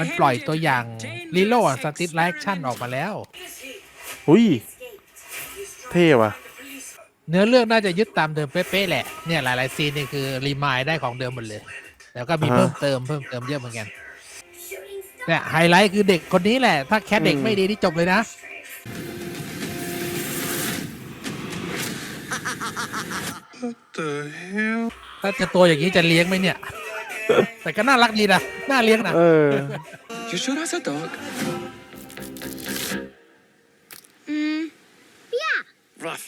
มันปล่อยตัวอย่างลิโลสติ t ไล c ชั่นออกมาแล้ว อุ้ย เท่ว่ะ เนื้อเรื่องน่าจะยึดตามเดิมเป๊ะๆแหละ เนี่ยหลายๆซีนนี่คือรีมายได้ของเดิมหมดเลย แล้วก็มีอ่าฮะเพิ่มเติมเพิ่มเติมเยอะเหมือนกัน เนี่ยไฮไลท์คือเด็กคนนี้แหละ ถ้าแค่เด็กอืมไม่ดีนี่จบเลยนะ the hell? ถ้าจะตัวอย่างนี้จะเลี้ยงไหมเนี่ย แต่ก็น่ารักดีนะ น่าเลี้ยงนะ เออ You sure that's a dog? Mm, yeah. Rough.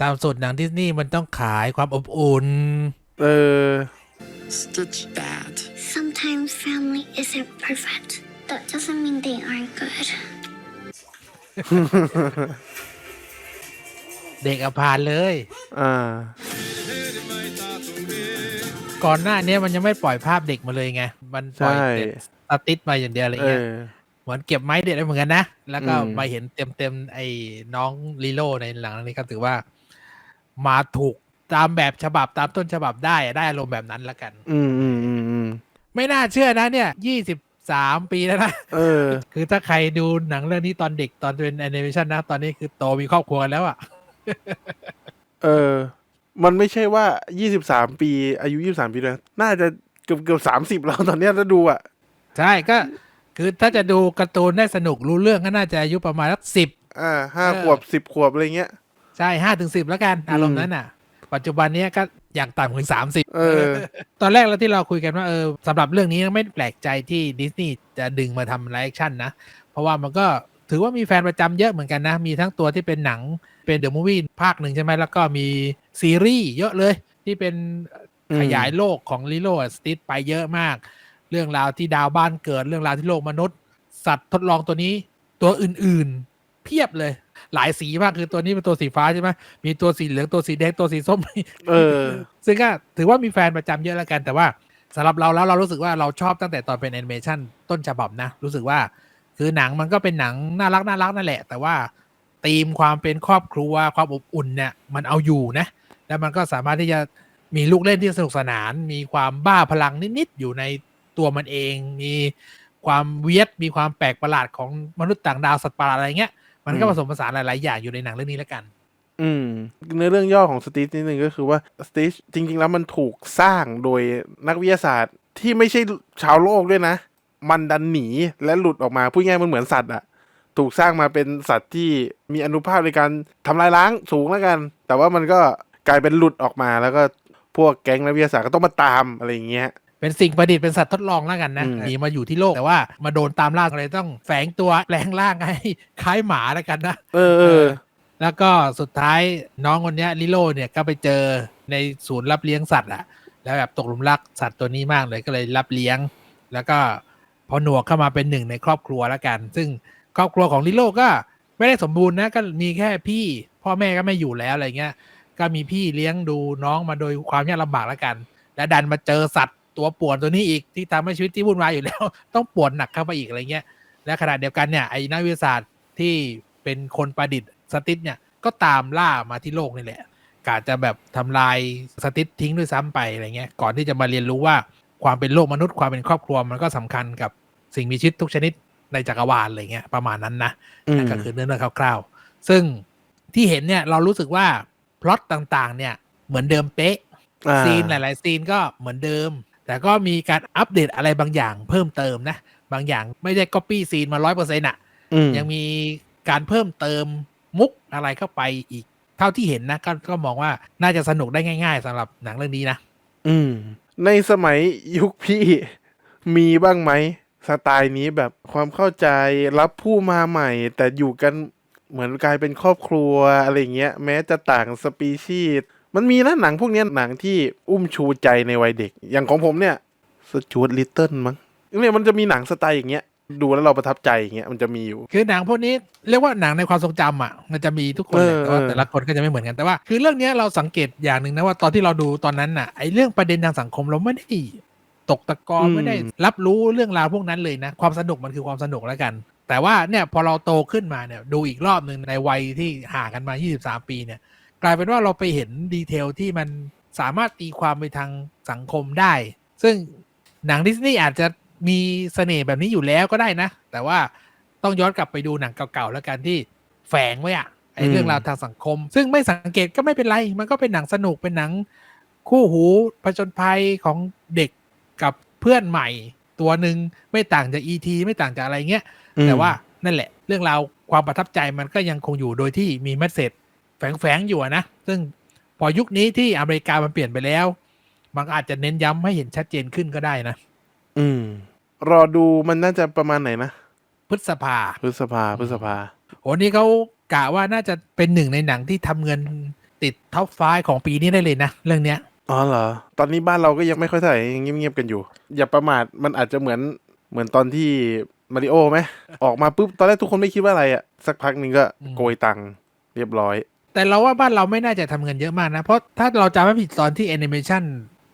ตามสูตรหนังดิสนีย์มันต้องขายความอบอุ่น เออ Stitch that. Sometimes family isn't perfect. That doesn't mean they aren't good. เด็กอภานเลย อ่า ก่อนหน้านี้มันยังไม่ปล่อยภาพเด็กมาเลยไง มันปล่อยใช่แต่สติดมาอย่างเดียวอะไรเอเงี้ยอเหมือนเก็บไม้เด็ดไว้เหมือนกันนะ แล้วก็อืมมาเห็นเต็มเต็มๆไอ้น้องลีโลในหลังนี้ก็ถือว่า มาถูกตามแบบฉบับตามต้นฉบับได้อะได้อารมณ์แบบนั้นละกัน อืมอืมอืมอืมไม่น่าเชื่อนะเนี่ยยี่สิบสามปีแล้วนะเออ คือถ้าใครดูหนังเรื่องนี้ตอนเด็กตอนเป็นแอนิเมชันนะ ตอนนี้คือโตมีครอบครัวกันแล้วอะเออ มันไม่ใช่ว่า23ปี อายุ23ปีเลยน่าจะเกือบเกือบสามสิบแล้วตอนเนี้ยถ้าดูอะ ใช่ก็คือถ้าจะดูการ์ตูนได้สนุกรู้เรื่องก็น่าจะอายุประมาณสักสิบอ่าห้าเออขวบสิบขวบอะไรเงี้ย ใช่ห้าถึงสิบแล้วกัน อารมอืณ์มนั้นอะ ปัจจุบันเนี้ยก็อย่างต่ำถึงสามสิบเออ ตอนแรกเราที่เราคุยกันว่าเออสำหรับเรื่องนี้ไม่แปลกใจที่ดิสนีย์จะดึงมาทำไลฟ์แอคชั่นนะ เพราะว่ามันก็ถือว่ามีแฟนประจำเยอะเหมือนกันนะ มีทั้งตัวที่เป็นหนังเป็นเดอะมูฟวี่ภาคหนึ่งใช่ไหมแล้วก็มี ซีรีส์เยอะเลย ที่เป็นอืมขยายโลกของลิโลสติ t ไปเยอะมาก เรื่องราวที่ดาวบ้านเกิดเรื่องราวที่โลกมนุษย์ สัตว์ทดลองตัวนี้ ตัวอื่นๆ เพียบเลย หลายสีมากคือตัวนี้เป็นตัวสีฟ้าใช่ไหมมีตัวสีเหลืองตัวสีแดงตัวสีส้มเออ ซึ่งก็ถือว่ามีแฟนประจำเยอะแล้วกัน แต่ว่าสำหรับเราแล้วเรารู้สึกว่าเราชอบตั้งแต่ตอนเป็นแอนิเมชันต้นฉบับนะ รู้สึกว่าคือหนังมันก็เป็นหนังน่ารักน่ารักนั่นแหละ แต่ว่าธีมความเป็นครอบครัวความอบอุ่นเนี่ยมันเอาอยู่นะ แล้วมันก็สามารถที่จะมีลูกเล่นที่สนุกสนาน มีความบ้าพลังนิด ๆ อยู่ในตัวมันเอง มีความเวียดมีความแปลกประหลาดของมนุษย์ต่างดาวสัตว์ประหลาดอะไรเงี้ย มันก็ผสมผสานหลาย ๆ อย่างอยู่ในหนังเรื่องนี้แล้วกัน อืมเนื้อเรื่องย่อของสตีชนิดนึงก็คือว่าสตีชจริง ๆ แล้วมันถูกสร้างโดยนักวิทยาศาสตร์ที่ไม่ใช่ชาวโลกด้วยนะ มันดันหนีและหลุดออกมาพูดง่ายมันเหมือนสัตว์อะถูกสร้างมาเป็นสัตว์ที่มีอนุภาพในการทำลายล้างสูงแล้วกัน แต่ว่ามันก็ กลายเป็นหลุดออกมาแล้วก็พวกแก๊งนักวิทยาศาสตร์ก็ต้องมาตามอะไรอย่างเงี้ยเป็นสิ่งประดิษฐ์เป็นสัตว์ทดลองแล้วกันนะอืมหนีมาอยู่ที่โลกแต่ว่ามาโดนตามล่าเลยต้องแฝงตัวแปลงร่างให้คล้ายหมาแล้วกันนะเออเออแล้วก็สุดท้ายน้องคนเนี้ยลิโลเนี่ยก็ไปเจอในศูนย์รับเลี้ยงสัตว์อะแล้วแบบตกหลุมรักสัตว์ตัวนี้มากเลยก็เลยรับเลี้ยง แล้วก็พอหนวกเข้ามาเป็นหนึ่งในครอบครัวแล้วกัน ซึ่งครอบครัวของลิโลก็ไม่ได้สมบูรณ์นะก็มีแค่พี่พ่อแม่ก็ไม่อยู่แล้วอะไรเงี้ย ก็มีพี่เลี้ยงดูน้องมาโดยความยากลำบากแล้วกัน และดันมาเจอสัตว์ตัวป่วนตัวนี้อีกที่ทำให้ชีวิตที่วุ่นวายอยู่แล้ว ต้องป่วนหนักเข้าไปอีกอะไรเงี้ย และขณะเดียวกันเนี่ยไอ้นักวิทยาศาสตร์ที่เป็นคนประดิษฐ์สติสเนี่ยก็ตามล่ามาที่โลกนี่แหละกาจะแบบทำลายสติสทิ้งด้วยซ้ำไปอะไรเงี้ย ก่อนที่จะมาเรียนรู้ว่าความเป็นโลกมนุษย์ความเป็นครอบครัวมันก็สำคัญกับสิ่งมีชีวิตทุกชนิดในจักรวาลอะไรเงี้ยประมาณนั้นนะนั่นก็คือเนื้อเรื่องคร่าว ๆ ซึ่งที่เห็นเนี่ยเรารู้สึกว่า พล็อตต่างๆ เนี่ยเหมือนเดิมเป๊ะอ่าซีนหลาย ๆ ซีนก็เหมือนเดิม แต่ก็มีการอัปเดตอะไรบางอย่างเพิ่มเติมนะ บางอย่างไม่ได้ก๊อปปี้ซีนมาร้อยเปอร์เซ็นต์อะอืมยังมีการเพิ่มเติมมุกอะไรเข้าไปอีก เท่าที่เห็นนะก็ก็มองว่าน่าจะสนุกได้ง่าย ๆสำหรับหนังเรื่องนี้นะอืม ในสมัยยุคพี่มีบ้างไหมสไตล์นี้แบบความเข้าใจรับผู้มาใหม่ แต่อยู่กัน เหมือนกลายเป็นครอบครัวอะไรเงี้ยแม้จะต่างสปีชีส์มันมีนะหนังพวกเนี้ยหนังที่อุ้มชูใจในวัยเด็ก อย่างของผมเนี่ยสจวตลิตเติ้ลมั้งเนี่ยมันจะมีหนังสไตล์อย่างเงี้ยดูแล้วเราประทับใจอย่างเงี้ยมันจะมีอยู่ คือหนังพวกนี้เรียกว่าหนังในความทรงจำอะ มันจะมีทุกคนแหละเออแต่ว่าเออแต่ละคนก็จะไม่เหมือนกันแต่ว่า คือเรื่องเนี้ยเราสังเกตอย่างหนึ่งนะว่าตอนที่เราดูตอนนั้นน่ะไอ้เรื่องประเด็นทางสังคมเราไม่ได้ตกตะกอนไม่ได้รับรู้เรื่องราวพวกนั้นเลยนะ ความสนุกมันคือความสนุกแล้วกัน แต่ว่าเนี่ยพอเราโตขึ้นมาเนี่ยดูอีกรอบหนึ่งในวัยที่ห่างกันมา 23 ปีเนี่ย กลายเป็นว่าเราไปเห็นดีเทลที่มันสามารถตีความไปทางสังคมได้ ซึ่งหนังดิสนีย์อาจจะมีเสน่ห์แบบนี้อยู่แล้วก็ได้นะ แต่ว่าต้องย้อนกลับไปดูหนังเก่าๆแล้วกันที่แฝงไว้อะไอเรื่องราวทางสังคม ซึ่งไม่สังเกตก็ไม่เป็นไร มันก็เป็นหนังสนุกเป็นหนังคู่หูผจญภัยของเด็กกับเพื่อนใหม่ ตัวหนึ่งไม่ต่างจาก E.T. ไม่ต่างจากอะไรเงี้ย แต่ว่านั่นแหละ เรื่องราวความประทับใจมันก็ยังคงอยู่โดยที่มีแมสเซจแฝงๆอยู่อะนะ ซึ่งพอยุคนี้ที่อเมริกามันเปลี่ยนไปแล้ว มันก็อาจจะเน้นย้ำให้เห็นชัดเจนขึ้นก็ได้นะ อืม รอดูมันน่าจะประมาณไหนนะ พฤษภา พฤษภา พฤษภาโหนี่เขากะว่าน่าจะเป็นหนึ่งในหนังที่ทำเงินติดท็อปไฟของปีนี้ได้เลยนะ เรื่องเนี้ย อ๋อเหรอ ตอนนี้บ้านเราก็ยังไม่ค่อยเท่าไหร่ยังเงียบๆกันอยู่ อย่าประมาท มันอาจจะเหมือนเหมือนตอนที่ มาริโอไหมออกมาปุ๊บตอนแรกทุกคนไม่คิดว่าอะไรอะสักพักหนึ่งก็อืมโกยตังค์เรียบร้อย แต่เราว่าบ้านเราไม่น่าจะทำเงินเยอะมากนะ เพราะถ้าเราจำไม่ผิดตอนที่แอนิเมชัน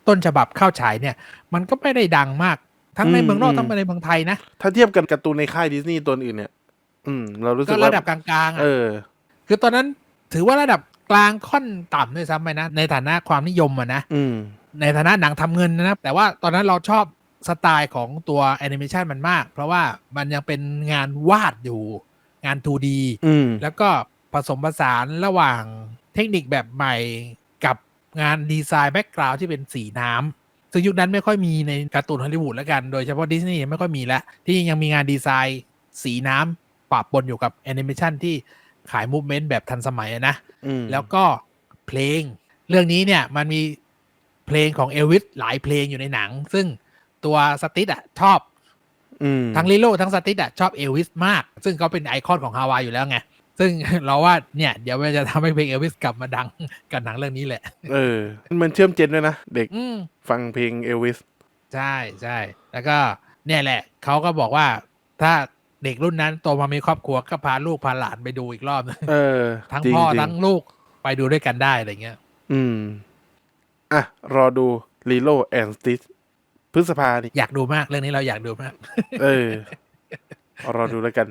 ต้นฉบับเข้าฉายเนี่ย มันก็ไม่ได้ดังมาก ทั้งในอืมเมืองนอกอืมทั้งในเมืองไทยนะ ถ้าเทียบกันการ์ตูนในค่ายดิสนีย์ตัวอื่นเนี่ย อืม เรารู้สึก็กว่าระดับกลางๆเออะอคือตอนนั้นถือว่าระดับกลางค่อนต่ำด้วยซ้ำไปนะในฐานะความนิยมอะนะอืมในฐานะหนังทำเงินนะแต่ว่าตอนนั้นเราชอบ สไตล์ของตัวแอนิเมชันมันมาก เพราะว่ามันยังเป็นงานวาดอยู่งาน 2D อืมแล้วก็ผสมผสานระหว่างเทคนิคแบบใหม่กับงานดีไซน์แบ็กกราวด์ที่เป็นสีน้ำซึ่งยุคนั้นไม่ค่อยมีในการ์ตูนฮอลลีวูดแล้วกัน โดยเฉพาะดิสนีย์ไม่ค่อยมีแล้ว ที่ยังมีงานดีไซน์สีน้ำปะปนอยู่กับแอนิเมชันที่ขายมูฟเมนต์แบบทันสมัยอะนะอืมแล้วก็เพลง เรื่องนี้เนี่ยมันมีเพลงของเอลวิสหลายเพลงอยู่ในหนัง ซึ่ง ตัวสติทอะชอบอืมทั้งลิโลทั้งสติทอะชอบเอลวิสมาก ซึ่งเขาเป็นไอคอนของฮาวายอยู่แล้วไง ซึ่งเราว่าเนี่ย เดี๋ยวมันจะทำให้เพลงเอลวิสกลับมาดังกับหนังเรื่องนี้แหละ เออ มันเชื่อมเจนด้วยนะ เด็กอืมฟังเพลงเอลวิส ใช่ใช่แล้วก็เนี่ยแหละ เขาก็บอกว่าถ้าเด็กรุ่นนั้นโตมามีครอบครัวก็พาลูกพาหลานไปดูอีกรอบนึงเออทั้งจริพ่อจริทั้งลูกไปดูด้วยกันได้อะไรเงี้ย อืม อะ รอดูลีโลแอนสติส พฤษภานี่อยากดูมากเรื่องนี้เราอยากดูมาก เออรอดูแล้วกัน